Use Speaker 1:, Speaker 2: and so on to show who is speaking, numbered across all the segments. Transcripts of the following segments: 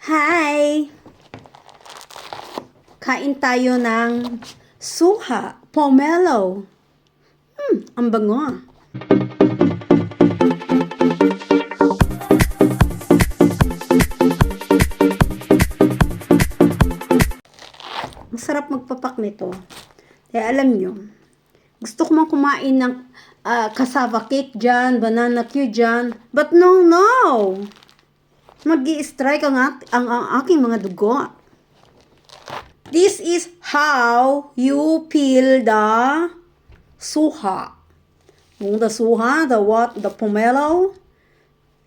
Speaker 1: Hi! Kain tayo ng suha, pomelo. Hmm, ang bango ah. Masarap magpapak nito. Kaya alam nyo, gusto ko man kumain ng ah, cassava cake dyan, banana cue dyan. But no, no! Mag strike ang, ang, ang aking mga dugo. This is how you peel the suha. Yung the suha, the what, the pomelo.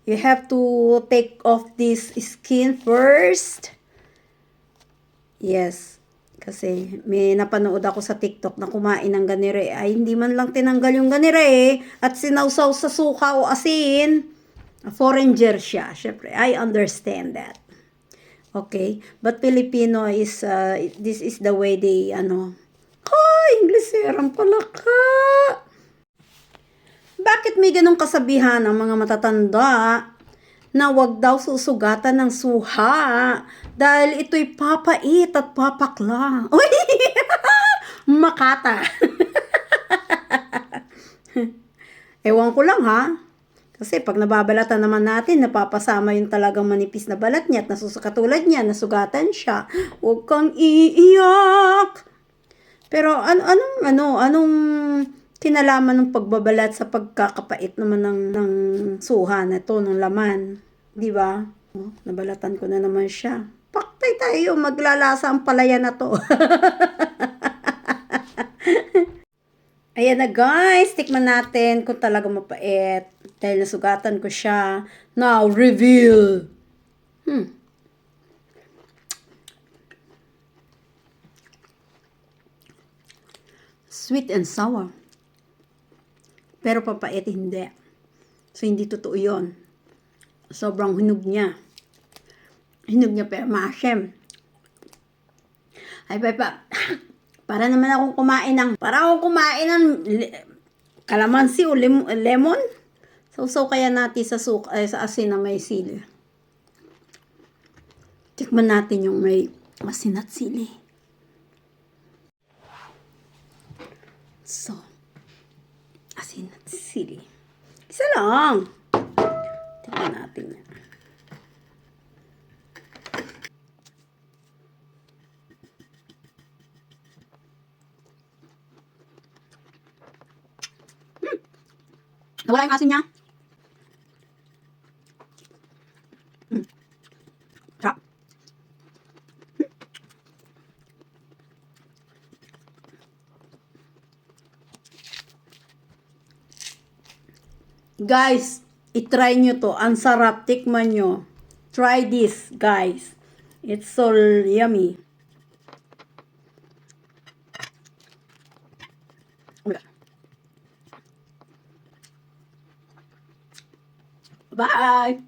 Speaker 1: You have to take off this skin first. Yes. Kasi may napanood ako sa TikTok na kumain ng ganire. Ay, hindi man lang tinanggal yung ganire at sinawsaw sa suka o asin. Foreigner siya. Syempre, I understand that. Okay? But Filipino is, uh, this is the way they, ano, Ay, Ingleserang pala ka. Bakit may ganong kasabihan ang mga matatanda na wag daw susugatan ng suha dahil ito'y papait at papakla. Uy! Makata. Ewan ko lang ha. Kasi pag nababalatan naman natin, napapasama yung talagang manipis na balat niya at nasusukatulad niya, nasugatan siya. Huwag kang iiyak. Pero ano anong ano anong kinalaman ng pagbabalat sa pagkakapait naman ng ng suha na to ng laman, 'di ba? Oh, nabalatan ko na naman siya. Paktay tayo, maglalasa ang palaya na to. Ayan na guys, tikman natin kung talaga mapait. Dahil nasugatan ko siya. Now, reveal. Hmm. Sweet and sour. Pero papait hindi. So, hindi totoo yon. Sobrang hinog niya. Hinog niya pero maasim. Ay, pa, para naman akong kumain ng, para akong kumain ng kalamansi o lim- lemon. Sausaw kaya natin sa, suk ay, sa asin na may sili. Tikman natin yung may asin at sili. So, asin at sili. Isa lang. Tikman natin yan. Nawala yung asin niya. Mm. Sarap. Guys, itry nyo to. Ang sarap. Tikman nyo. Try this, guys. It's so yummy. Bye!